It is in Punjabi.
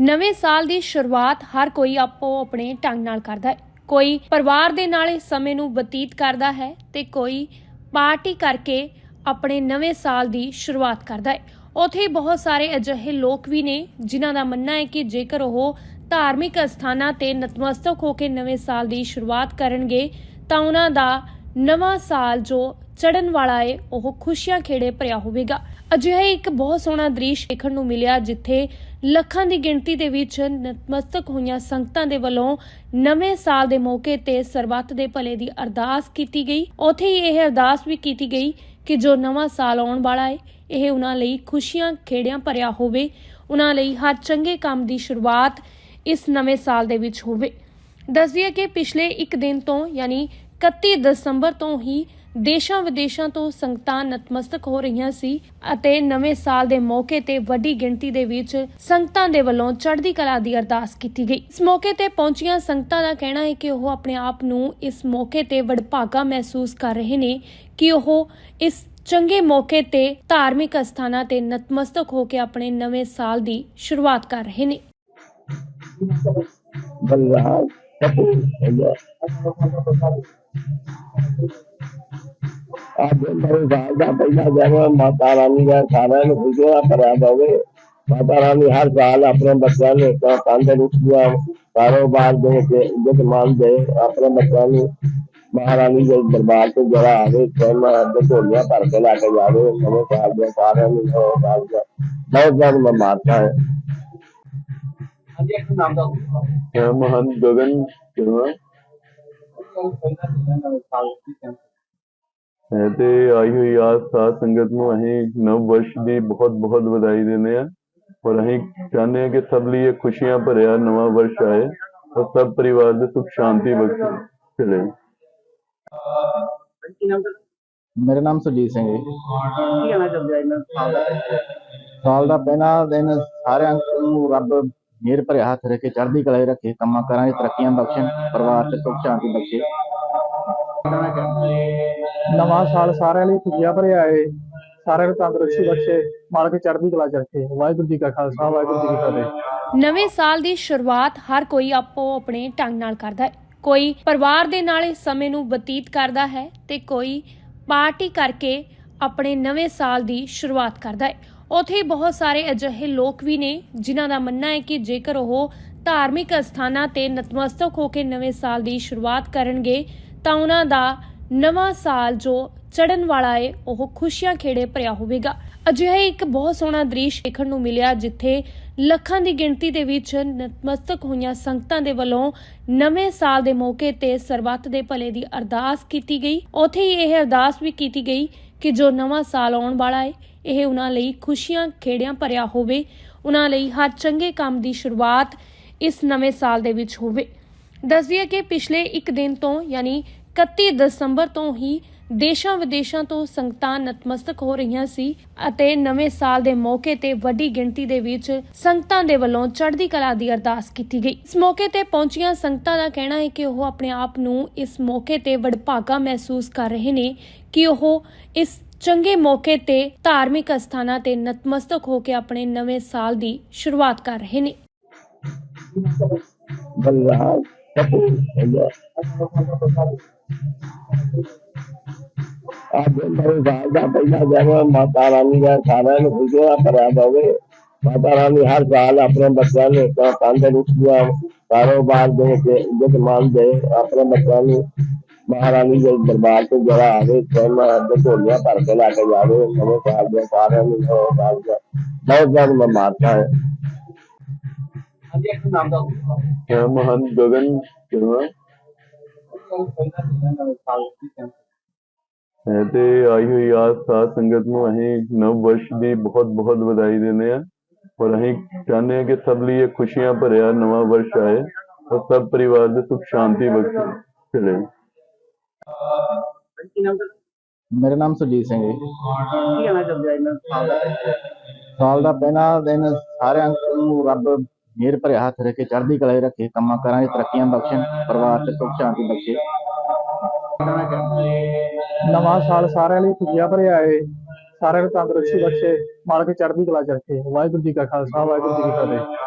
ਨਵੇਂ ਸਾਲ ਦੀ ਸ਼ੁਰੂਆਤ ਹਰ ਕੋਈ ਆਪੋ ਆਪਣੇ ਢੰਗ ਨਾਲ ਕਰਦਾ ਹੈ। ਕੋਈ ਪਰਿਵਾਰ ਦੇ ਨਾਲ ਇਸ ਸਮੇਂ ਨੂੰ ਬਤੀਤ ਕਰਦਾ ਹੈ ਤੇ ਕੋਈ ਪਾਰਟੀ ਕਰਕੇ ਆਪਣੇ ਨਵੇਂ ਸਾਲ ਦੀ ਸ਼ੁਰੂਆਤ ਕਰਦਾ ਹੈ। ਉੱਥੇ ਬਹੁਤ ਸਾਰੇ ਅਜਿਹੇ ਲੋਕ ਵੀ ਨੇ ਜਿਨ੍ਹਾਂ ਦਾ ਮੰਨਣਾ ਹੈ ਕਿ ਜੇਕਰ ਉਹ ਧਾਰਮਿਕ ਅਸਥਾਨਾਂ ਤੇ ਨਤਮਸਤਕ ਹੋ ਕੇ ਨਵੇਂ ਸਾਲ ਦੀ ਸ਼ੁਰੂਆਤ ਕਰਨਗੇ, ਤਾਂ ਉਹਨਾਂ ਦਾ ਨਵਾਂ ਸਾਲ ਜੋ ਚੜਨ ਵਾਲਾ ਏ ਉਹ ਖੁਸ਼ੀਆਂ ਖੇੜੇ ਭਰਿਆ ਹੋਵੇਗਾ। ਅਜਿਹਾ ਇੱਕ ਬਹੁਤ ਸੋਹਣਾ ਦ੍ਰਿਸ਼ ਦੇਖਣ ਨੂੰ ਮਿਲਿਆ ਜਿੱਥੇ ਲੱਖਾਂ ਦੀ ਗਿਣਤੀ ਦੇ ਵਿੱਚ ਨਤਮਸਤਕ ਹੋਈਆਂ ਸੰਗਤਾਂ ਦੇ ਵੱਲੋਂ ਨਵੇਂ ਸਾਲ ਦੇ ਮੌਕੇ ਤੇ ਸਰਬੱਤ ਦੇ ਭਲੇ ਦੀ ਅਰਦਾਸ ਕੀਤੀ ਗਈ। ਉੱਥੇ ਹੀ ਇਹ ਅਰਦਾਸ ਵੀ ਕੀਤੀ ਗਈ ਕਿ ਜੋ ਨਵਾਂ ਸਾਲ ਆਉਣ ਵਾਲਾ ਹੈ, ਇਹ ਉਹਨਾਂ ਲਈ ਖੁਸ਼ੀਆਂ ਖੇੜਿਆਂ ਭਰਿਆ ਹੋਵੇ। ਉਹਨਾਂ ਲਈ ਹਰ ਚੰਗੇ ਕੰਮ ਦੀ ਸ਼ੁਰੂਆਤ ਇਸ ਨਵੇਂ ਸਾਲ ਦੇ ਵਿੱਚ ਹੋਵੇ। ਦੱਸਦੀਏ ਕਿ ਪਿਛਲੇ ਇੱਕ ਦਿਨ ਤੋਂ, ਯਾਨੀ 31 ਦਸੰਬਰ ਤੋਂ ਹੀ ਦੇਸ਼ਾਂ ਵਿਦੇਸ਼ਾਂ ਤੋਂ ਸੰਗਤਾਂ ਨਤਮਸਤਕ ਹੋ ਰਹੀਆਂ ਸੀ ਅਤੇ ਨਵੇਂ ਸਾਲ ਦੇ ਮੌਕੇ ਤੇ ਵੱਡੀ ਗਿਣਤੀ ਦੇ ਵਿੱਚ ਸੰਗਤਾਂ ਦੇ ਵੱਲੋਂ ਚੜ੍ਹਦੀ ਕਲਾ ਦੀ ਅਰਦਾਸ ਕੀਤੀ ਗਈ। ਇਸ ਮੌਕੇ ਤੇ ਪਹੁੰਚੀਆਂ ਸੰਗਤਾਂ ਦਾ ਕਹਿਣਾ ਹੈ ਕਿ ਉਹ ਆਪਣੇ ਆਪ ਨੂੰ ਇਸ ਮੌਕੇ ਤੇ ਵਡਭਾਗਾ ਮਹਿਸੂਸ ਕਰ ਰਹੇ ਨੇ ਕਿ ਉਹ ਇਸ ਚੰਗੇ ਮੌਕੇ ਤੇ ਧਾਰਮਿਕ ਅਸਥਾਨਾਂ ਤੇ ਨਤਮਸਤਕ ਹੋ ਕੇ ਆਪਣੇ ਨਵੇਂ ਸਾਲ ਦੀ ਸ਼ੁਰੂਆਤ ਕਰ ਰਹੇ ਨੇ। ਬੱਲਾ माता रानी का खाना में खराब हो गए माता रानी हर साल अपने बच्चा ने तंदुरुस्तियाँ कारोबार दे जजमान दे अपने बच्चा ने महारानी जो दरबार से जरा आवे स्वयं झोलिया भर के लाके जावे नवे साल दे सारे बहुत ज़्यादा मैं मारता है मोहन गगन ਸਾਲ ਦਾ ਬਹੁਤ ਬਹੁਤ ਮੁਬਾਰਕਾਂ ਹੈ ਹਾਂਜੀ ਇੱਕ ਨਾਮ ਦਾ ਮੈਂ ਮਹੰਤ ਗਗਨ ਕਿਰਵਾ ਸਾਲ ਦੀ ਹੈ ਤੇ ਆਈ ਹੋਈ ਆਸ ਸਾਧ ਸੰਗਤ ਨੂੰ ਅਸੀਂ ਨਵ ਵਰਸ਼ ਦੀ ਬਹੁਤ ਬਹੁਤ ਵਧਾਈ ਦਿੰਦੇ ਆ ਔਰ ਅਸੀਂ ਚਾਹੁੰਦੇ ਹਾਂ ਕਿ ਸਭ ਲਈ ਇਹ ਖੁਸ਼ੀਆਂ ਭਰਿਆ ਨਵਾਂ ਵਰਸ਼ ਆਏ ਔਰ ਸਭ ਪਰਿਵਾਰ ਦੇ ਸੁਖ ਸ਼ਾਂਤੀ ਬਖਸ਼ੇ ਚਲੇ। ਮੇਰਾ ਨਾਮ ਸੁਰਜੀਤ ਸਿੰਘ ਹੈ। ਕੀ ਕਹਿਣਾ ਚਾਹੁੰਦੇ ਆ ਇਹਨਾਂ ਸਾਲ ਦਾ ਸਾਲ ਦਾ ਪਹਿਲਾ ਦਿਨ ਸਾਰਿਆਂ ਨੂੰ ਰੱਬ ਮਿਹਰ ਭਰਿਆ ਹੱਥ ਰੱਖੇ, ਚੜ੍ਹਦੀ ਕਲਾ ਰੱਖੇ, ਕੰਮਾਂ ਕਰਾਂ 'ਚ ਤਰੱਕੀਆਂ ਬਖਸ਼ਣ, ਪਰਿਵਾਰ 'ਚ ਸੁੱਖ ਸ਼ਾਂਤੀ ਬਖਸ਼ੇ। ਨਵਾਂ ਸਾਲ ਸਾਰਿਆਂ ਲਈ ਖੁਸ਼ੀਆਂ ਭਰਿਆ ਏ, ਸਾਰਿਆਂ ਨੂੰ ਤੰਦਰੁਸਤੀ ਬਖਸ਼ੇ, ਮਾਲਕ ਚੜ੍ਹਦੀ ਕਲਾ ਚ ਰੱਖੇ। ਵਾਹਿਗੁਰੂ ਜੀ ਕਾ ਖਾਲਸਾ, ਵਾਹਿਗੁਰੂ ਜੀ ਕੀ ਫਤਿਹ। ਨਵੇਂ ਸਾਲ ਦੀ ਸ਼ੁਰੂਆਤ ਹਰ ਕੋਈ ਆਪੋ ਆਪਣੇ ਢੰਗ ਨਾਲ ਕਰਦਾ ਹੈ। ਕੋਈ ਪਰਿਵਾਰ ਦੇ ਨਾਲ ਇਸ ਸਮੇਂ ਨੂੰ ਬਤੀਤ ਕਰਦਾ ਹੈ ਤੇ ਕੋਈ ਪਾਰਟੀ ਕਰਕੇ ਆਪਣੇ ਨਵੇਂ ਸਾਲ ਦੀ ਸ਼ੁਰੂਆਤ ਕਰਦਾ ਹੈ। ਉਥੇ ਬਹੁਤ ਸਾਰੇ ਅਜਿਹੇ ਲੋਕ ਵੀ ਨੇ ਜਿਨ੍ਹਾਂ ਦਾ ਮੰਨਣਾ ਹੈ ਕਿ ਜੇਕਰ ਉਹ ਧਾਰਮਿਕ ਅਸਥਾਨਾਂ ਤੇ ਨਤਮਸਤਕ ਹੋ ਕੇ ਨਵੇਂ ਸਾਲ ਦੀ ਸ਼ੁਰੂਆਤ ਕਰਨਗੇ, ਤਾਂ ਉਹਨਾਂ ਦਾ ਨਵਾਂ ਸਾਲ ਜੋ ਚੜਨ ਵਾਲਾ ਏ, ਉਹ ਖੁਸ਼ੀਆਂ ਖੇੜੇ ਭਰਿਆ ਹੋਵੇਗਾ। ਅਜਿਹਾ ਇੱਕ ਬਹੁਤ ਸੋਹਣਾ ਦ੍ਰਿਸ਼ ਦੇਖਣ ਨੂੰ ਮਿਲਿਆ ਜਿੱਥੇ ਲੱਖਾਂ ਦੀ ਗਿਣਤੀ ਦੇ ਵਿੱਚ ਨਤਮਸਤਕ ਹੋਈਆਂ ਸੰਗਤਾਂ ਦੇ ਵੱਲੋਂ ਨਵੇਂ ਸਾਲ ਦੇ ਮੌਕੇ ਤੇ ਸਰਬੱਤ ਦੇ ਭਲੇ ਦੀ ਅਰਦਾਸ ਕੀਤੀ ਗਈ। ਉੱਥੇ ਹੀ ਇਹ ਅਰਦਾਸ ਵੀ ਕੀਤੀ ਗਈ ਕਿ ਜੋ ਨਵਾਂ ਸਾਲ ਆਉਣ ਵਾਲਾ ਹੈ ਇਹ ਉਹਨਾਂ ਲਈ ਖੁਸ਼ੀਆਂ ਖੇੜਿਆਂ ਭਰਿਆ ਹੋਵੇ, ਉਹਨਾਂ ਲਈ ਹਰ ਚੰਗੇ ਕੰਮ ਦੀ ਸ਼ੁਰੂਆਤ ਇਸ ਨਵੇਂ ਸਾਲ ਦੇ ਵਿੱਚ ਹੋਵੇ। ਦੱਸਦੀਏ ਕਿ ਪਿਛਲੇ ਇੱਕ ਦਿਨ ਤੋਂ, ਯਾਨੀ 31 ਦਸੰਬਰ ਤੋਂ ਹੀ ਦੇਸ਼ਾਂ ਵਿਦੇਸ਼ਾਂ ਤੋਂ ਸੰਗਤਾਂ ਨਤਮਸਤਕ ਹੋ ਰਹੀਆਂ ਸੀ ਅਤੇ ਨਵੇਂ ਸਾਲ ਦੇ ਮੌਕੇ ਤੇ ਵੱਡੀ ਗਿਣਤੀ ਦੇ ਵਿੱਚ ਸੰਗਤਾਂ ਦੇ ਵੱਲੋਂ ਚੜ੍ਹਦੀ ਕਲਾ ਦੀ ਅਰਦਾਸ ਕੀਤੀ ਗਈ। ਇਸ ਮੌਕੇ ਤੇ ਪਹੁੰਚੀਆਂ ਸੰਗਤਾਂ ਦਾ ਕਹਿਣਾ ਹੈ ਕਿ ਉਹ ਆਪਣੇ ਆਪ ਨੂੰ ਇਸ ਮੌਕੇ ਤੇ ਵਡਭਾਗਾ ਮਹਿਸੂਸ ਕਰ ਰਹੇ ਨੇ ਕਿ ਉਹ ਇਸ ਚੰਗੇ ਮੌਕੇ ਤੇ ਧਾਰਮਿਕ ਅਸਥਾਨਾਂ ਤੇ ਨਤਮਸਤਕ ਹੋ ਕੇ ਆਪਣੇ ਨਵੇਂ ਸਾਲ ਦੀ ਸ਼ੁਰੂਆਤ ਕਰ ਰਹੇ ਨੇ। ਬਲਰਾਮ ਕਪੂਰ ਮੇਰੇ ਸਾਲ ਦਾ ਪਹਿਲਾ ਦਿਨ ਮਾਤਾ ਰਾਣੀ ਦਾ ਸਾਰਿਆਂ ਨੂੰ ਖੁਸ਼ੀਆਂ ਭਰਿਆ ਹੋਵੇ ਮਾਤਾ ਰਾਣੀ ਹਰ ਸਾਲ ਆਪਣੇ ਬੱਚਿਆਂ ਨੂੰ ਤਾਂ ਤੰਦਰੁਸਤੀਆਂ ਕਾਰੋਬਾਰ ਦੇ ਕੇ ਇੱਜ਼ਤ ਮਾਨ ਦੇ ਆਪਣੇ ਬੱਚਿਆਂ ਨੂੰ ਮਹਾਰਾਣੀ ਦੇ ਦਰਬਾਰ ਤੇ ਜਰਾ ਆਵੇ ਸੋਨਾ ਦੇ ਢੋਲੀਆਂ ਭਰ ਕੇ ਲੈ ਕੇ ਜਾਵੇ ਨਵੇਂ ਸਾਲ ਦੇ ਸਾਰਿਆਂ ਨੂੰ। ਬਹੁਤ ਬਹੁਤ ਮੁਬਾਰਕਾਂ ਹੈ ਹਾਂਜੀ ਇੱਕ ਨਾਮ ਦਾ ਮੈਂ ਮਹੰਤ ਗਗਨ ਹੈ? ਤੇ ਆਈ ਹੋਈ ਆਸ ਸਾਧ ਸੰਗਤ ਨੂੰ ਅਸੀਂ ਨਵ ਵਰਸ਼ ਦੀ ਬਹੁਤ ਬਹੁਤ ਵਧਾਈ ਦਿੰਦੇ ਆ ਔਰ ਅਸੀਂ ਚਾਹੁੰਦੇ ਹਾਂ ਕਿ ਸਭ ਲਈ ਇਹ ਖੁਸ਼ੀਆਂ ਭਰਿਆ ਨਵਾਂ ਵਰਸ਼ ਆਏ ਔਰ ਸਭ ਪਰਿਵਾਰ ਦੇ ਸੁਖ ਸ਼ਾਂਤੀ ਬਖਸ਼ੇ ਚਲੇ। ਮੇਰਾ ਨਾਮ ਸੁਰਜੀਤ ਸਿੰਘ ਹੈ। ਕੀ ਕਹਿਣਾ ਚਾਹੁੰਦੇ ਆ ਇਹਨਾਂ ਸਾਲ ਦਾ ਸਾਲ ਦਾ ਪਹਿਲਾ ਦਿਨ ਸਾਰਿਆਂ ਨੂੰ ਰੱਬ ਮੇਰ ਭਰਿਆ ਹੱਥ ਰੱਖੇ, ਚੜ੍ਹਦੀ ਕਲਾ ਰੱਖੇ, ਕੰਮਾਂ ਕਰਾਂ 'ਚ ਤਰੱਕੀਆਂ ਬਖਸ਼ਣ, ਪਰਿਵਾਰ 'ਚ ਸੁੱਖ ਸ਼ਾਂਤੀ ਬਖਸ਼ੇ। ਨਵਾਂ ਸਾਲ ਸਾਰਿਆਂ ਲਈ ਖੁਸ਼ੀਆਂ ਭਰਿਆ ਏ, ਸਾਰਿਆਂ ਨੂੰ ਤੰਦਰੁਸਤੀ ਬਖਸ਼ੇ, ਮਾਲਕ ਚੜ੍ਹਦੀ ਕਲਾ ਚ ਰੱਖੇ। ਵਾਹਿਗੁਰੂ ਜੀ ਕਾ ਖਾਲਸਾ, ਵਾਹਿਗੁਰੂ ਜੀ ਕੀ ਫਤਿਹ।